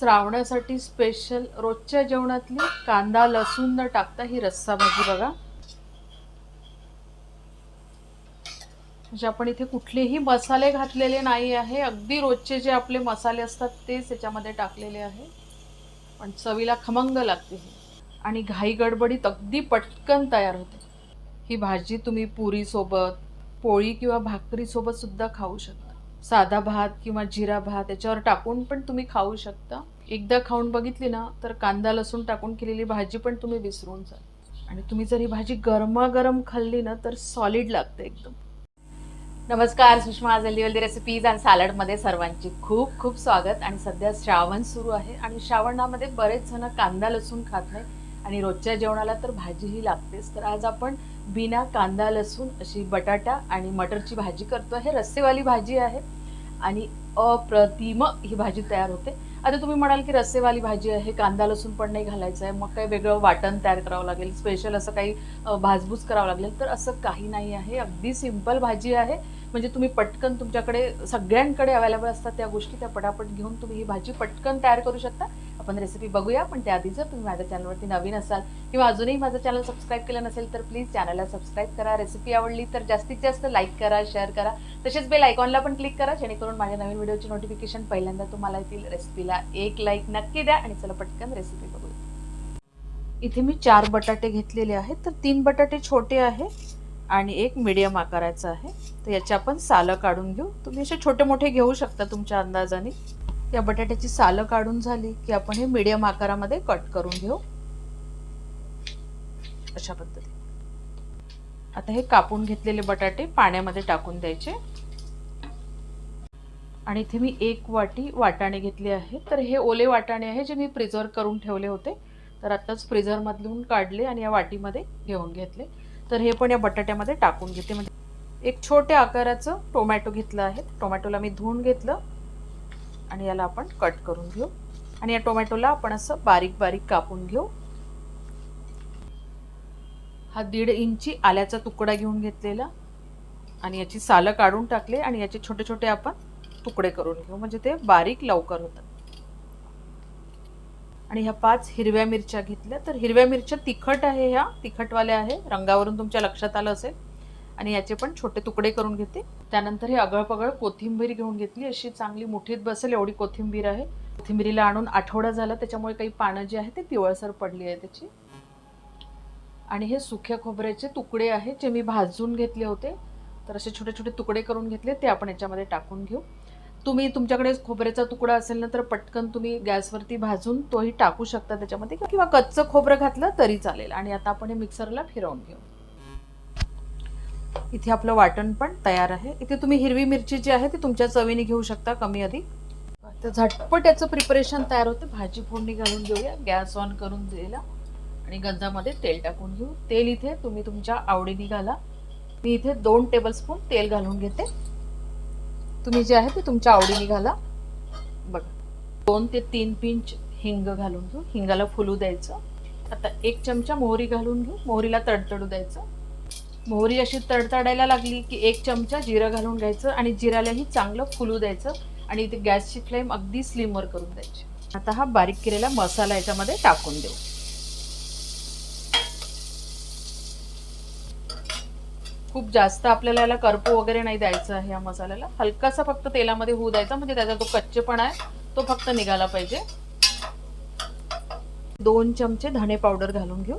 श्रावणासाठी special रोजच्या जेवणातली कांदा लसूण न टाकता ही रस्सा भाजी बघा. म्हणजे आपण इथे कुठलेही मसाले घातलेले नाही आहे. अगदी रोजचे जे आपले मसाले असतात तेच याच्यामध्ये टाकलेले आहे. पण चवीला खमंग लागते आणि घाई गडबडीत अगदी पटकन तयार होते. ही भाजी तुम्ही पुरीसोबत पोळी किंवा भाकरीसोबत सुद्धा खाऊ शकता. साधा भात किंवा जिरा भात याच्यावर टाकून पण तुम्ही खाऊ शकता. एकदा खाऊन बघितली ना तर कांदा लसूण टाकून केलेली भाजी पण तुम्ही विसरून जाल आणि तुम्ही जर ही भाजी गरमागरम खाल्ली ना तर सॉलिड लागते एकदम. नमस्कार सुषमा आज हेल्दी रेसिपीज आणि सॅलडमध्ये सर्वांची खूप खूप स्वागत. आणि सध्या श्रावण सुरू आहे आणि श्रावणामध्ये बरेच जण कांदा लसूण खात नाही आणि रोजच्या जेवणाला तर भाजीही लागतेच. तर आज आपण बिना कांदा लसूण अशी बटाटा आणि मटरची भाजी करतो. आहे रस्सेवाली भाजी आहे आणि अप्रतिम ही भाजी तयार होते. आता तुम्ही म्हणाल की रस्सेवाली भाजी आहे कांदा लसूण पण नाही घालायचं आहे. मग काही वेगळं वाटण तयार करावं लागेल स्पेशल असं काही भाजभूज करावं लागेल. तर असं काही नाही आहे. अगदी सिंपल भाजी आहे. म्हणजे तुम्ही पटकन तुमच्याकडे सगळ्यांकडे अवेलेबल असतात त्या गोष्टी त्या पटापट घेऊन तुम्ही ही भाजी पटकन तयार करू शकता. आपण रेसिपी बघूया पण त्याआधी जर तुम्ही माझ्या चॅनलवरती नवीन असाल किंवा अजूनही माझं चॅनल सबस्क्राईब केलं नसेल तर प्लीज चॅनलला सबस्क्राईब करा. रेसिपी आवडली तर जास्तीत जास्त लाईक करा शेअर करा. तसेच बेल आयकॉनला पण क्लिक करा जेणेकरून माझ्या नवीन व्हिडिओची नोटिफिकेशन पहिल्यांदा तुम्हाला येतील. रेसिपीला एक लाईक नक्की द्या आणि चला पटकन रेसिपी बघूया. इथे मी चार बटाटे घेतलेले आहेत तर तीन बटाटे छोटे आहे आणि एक मिडियम आकाराचा आहे. तर याचे आपण सालं काढून घेऊ. तुम्ही असे छोटे मोठे घेऊ शकता तुमच्या अंदाजाने. या बटाट्याची सालं काढून झाली की आपण हे मिडियम आकारामध्ये कट करून घेऊ. अशा पद्धतीने. आता हे कापून घेतलेले बटाटे पाण्यामध्ये टाकून द्यायचे. आणि इथे मी एक वाटी वाटाणे घेतले आहे. तर हे ओले वाटाणे आहे जे मी प्रिझर्व करून ठेवले होते. तर आत्ताच फ्रीझरमधून काढले आणि या वाटीमध्ये घेऊन घेतले. तर हे पण या बटाट्यामध्ये टाकून घेते. म्हणजे एक छोट्या आकाराचं टोमॅटो घेतलं आहे. टोमॅटोला मी धुवून घेतलं. आणि याला आपण कट करून घेऊ. आणि या टोमॅटोला आपण असं बारीक बारीक कापून घेऊ. हा दीड इंची आल्याचा तुकडा घेऊन घेतलेला. आणि याची सालं काढून टाकले आणि याचे छोटे छोटे आपण तुकडे करून घेऊ. म्हणजे ते बारीक लवकर होतात. आणि ह्या पाच हिरव्या मिरच्या घेतल्या. तर हिरव्या मिरच्या तिखट आहे ह्या. तिखटवाल्या आहे. रंगावरून तुमच्या लक्षात आलं असेल. आणि याचे पण छोटे तुकडे करून घेते. त्यानंतर हे अगळपगळ कोथिंबीर घेऊन घेतली. अशी चांगली मुठीत बसेल एवढी कोथिंबीर आहे. कोथिंबीरीला आणून आठवडा झाला. त्याच्यामुळे काही पानं जी आहे ते पिवळसर पडली आहे त्याची. आणि हे सुक्या खोबऱ्याचे तुकडे आहेत जे मी भाजून घेतले होते. तर असे छोटे छोटे तुकडे करून घेतले. ते आपण याच्यामध्ये टाकून घेऊ. तुम्ही तुमच्याकडे खोबऱ्याचा तुकडा असेल ना तर पटकन तुम्ही गॅसवरती भाजून तोही टाकू शकता त्याच्यामध्ये. किंवा कच्चं खोबरं घातलं तरी चालेल. आणि आता आपण हे मिक्सरला फिरवून घेऊ. इथे आपलं वाटण पण तयार आहे. इथे तुम्ही हिरवी मिरची जी आहे ती तुमच्या चवीने घेऊ शकता कमी अधिक तर झटपट याचं प्रिपरेशन तयार होतं. भाजी फोडणी घालून घेऊया. गॅस ऑन करून दिलेला. आणि गंजामध्ये तेल टाकून घेऊ. तेल इथे तुम्ही तुमच्या आवडीने घाला. मी इथे दोन टेबलस्पून तेल घालून घेते. तुम्ही जे आहे ते तुमच्या आवडीने घाला. बघा. दोन ते तीन पिंच हिंग घालून घेऊ. हिंगाला फुलू द्यायचं. आता एक चमचा मोहरी घालून घेऊ. मोहरीला तडतडू द्यायचं. मोहरी अशी तडतडायला लागली की एक चमचा जिरं घालून घ्यायचं आणि जिरालाही चांगलं फुलू द्यायचं आणि इथे गॅसची फ्लेम अगदी स्लिमवर करून द्यायची. आता हा बारीक केलेला मसाला याच्यामध्ये टाकून देऊ. खूप जास्त आपल्याला याला करपू वगैरे नाही द्यायचं आहे या मसाल्याला. हलकासा फक्त तेलामध्ये होऊ द्यायचा म्हणजे त्याचा जो कच्चेपणा आहे तो फक्त निघाला पाहिजे. दोन चमचे धणे पावडर घालून घेऊ.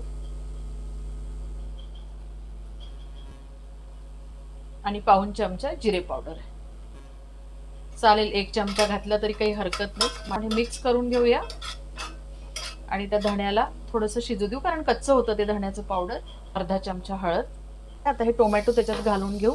आणि पाऊन चमचा जिरे पावडर चालेल एक चमचा घातला तरी काही हरकत नाही. आणि मिक्स करून घेऊया. आणि त्या धण्याला थोडंसं शिजू देऊ कारण कच्चं होतं ते धण्याचं पावडर. अर्धा चमचा हळद. आता हे टोमॅटो त्याच्यात घालून घेऊ.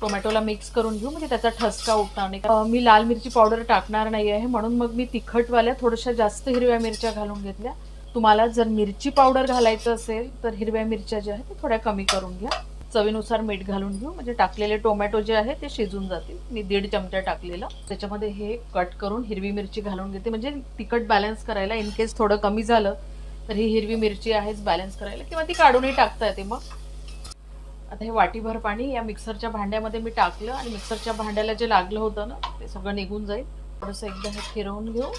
टोमॅटोला मिक्स करून घेऊ म्हणजे त्याचा ठसका उठणार नाही. मी लाल मिरची पावडर टाकणार नाही आहे म्हणून मग मी तिखटवाल्या थोड्याशा जास्त हिरव्या मिरच्या घालून घेतल्या. तुम्हाला जर मिरची पावडर घालायचं असेल तर हिरव्या मिरच्या ज्या आहेत थोड्या कमी करून घ्या. चवीनुसार मीठ घालून घेऊ. म्हणजे टाकलेले टोमॅटो जे आहे ते शिजून जातील. मी दीड चमचा टाकलेला. त्याच्यामध्ये हे कट करून हिरवी मिरची घालून घेते. म्हणजे तिखट बॅलन्स करायला इन केस थोडं कमी झालं तर ही हिरवी मिरची आहेच बॅलन्स करायला. किंवा ती काढूनही टाकता येते मग. आता हे वाटीभर पाणी या मिक्सरच्या भांड्यामध्ये मी टाकलं आणि मिक्सरच्या भांड्याला जे लागलं होतं ना ते सगळं निघून जाईल. थोडंसं एकदा हे फिरवून घेऊ.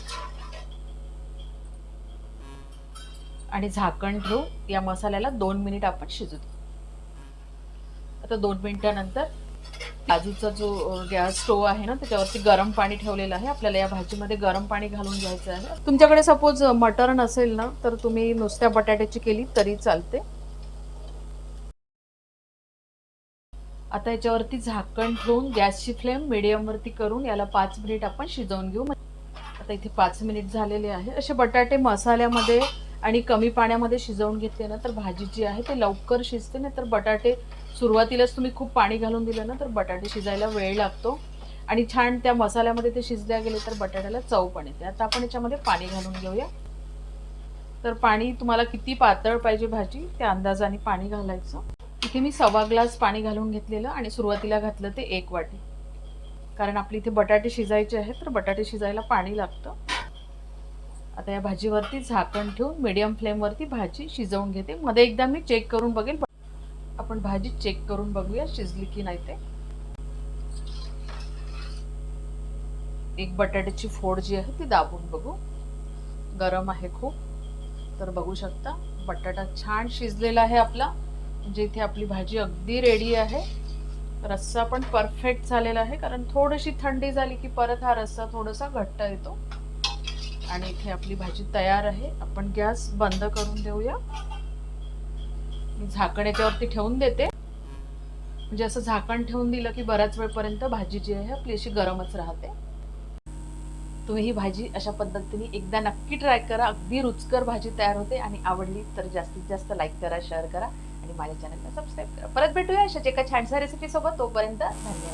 आणि झाकण ठेवू. या मसाल्याला दोन मिनिट आपण शिजू देऊ. आता दोन मिनिटानंतर बाजूचा जो गॅस स्टोव आहे ना त्याच्यावरती गरम पाणी ठेवलेलं आहे. आपल्याला या भाजीमध्ये गरम पाणी घालून घ्यायचं आहे. तुमच्याकडे सपोज मटर नसेल ना तर तुम्ही नुसत्या बटाट्याची केली तरी चालते. आता याच्यावरती झाकण ठेवून गॅसची फ्लेम मिडियमवरती करून याला पाच मिनिट आपण शिजवून घेऊ. आता इथे पाच मिनिट झालेले आहे. असे बटाटे मसाल्यामध्ये आणि कमी पाण्यामध्ये शिजवून घेतले ना तर भाजी जी आहे ते लवकर शिजते नाही तर बटाटे सुरुवातीलाच तुम्ही खूप पाणी घालून दिलं ना तर बटाटे शिजायला वेळ लागतो. आणि छान त्या मसाल्यामध्ये ते शिजल्या गेले तर बटाट्याला चव पण येते. आता आपण याच्यामध्ये पाणी घालून घेऊया. तर पाणी तुम्हाला किती पातळ पाहिजे भाजी त्या अंदाजाने पाणी घालायचं. इथे मी सव्वा ग्लास पाणी घालून घेतलेलं आणि सुरुवातीला घातलं ते एक वाटी. कारण आपली इथे बटाटे शिजायचे आहेत तर बटाटे शिजायला पाणी लागतं. आता या भाजीवरती झाकण ठेवून मीडियम फ्लेमवरती भाजी शिजवून घेते. मध्ये एकदा मी चेक करून बघेन आपण भाजी चेक करून बघूया शिजली की नाही ते. एक बटाट्याची फोड जी आहे ती दाबून बघू. गरम आहे खूप. तर बघू शकता बटाटा छान शिजलेला आहे आपला. म्हणजे इथे आपली भाजी अगदी रेडी आहे. रस्सा पण परफेक्ट झालेला आहे कारण थोडीशी थंडी झाली की परत हा रस्सा थोडासा घट्ट येतो. आणि इथे आपली भाजी तयार आहे. आपण गॅस बंद करून देऊया. मी झाकण याच्यावरती ठेवून देते. म्हणजे असं झाकण ठेवून दिलं की बऱ्याच वेळपर्यंत भाजी जी आहे आपली अशी गरमच राहते. तुम्ही ही भाजी अशा पद्धतीने एकदा नक्की ट्राय करा. अगदी रुचकर भाजी तयार होते आणि आवडली तर जास्तीत जास्त लाईक करा शेअर करा आणि माझ्या चॅनलला सबस्क्राईब करा. परत भेटूया अशाच एका छानशा रेसिपी सोबत. तोपर्यंत धन्यवाद.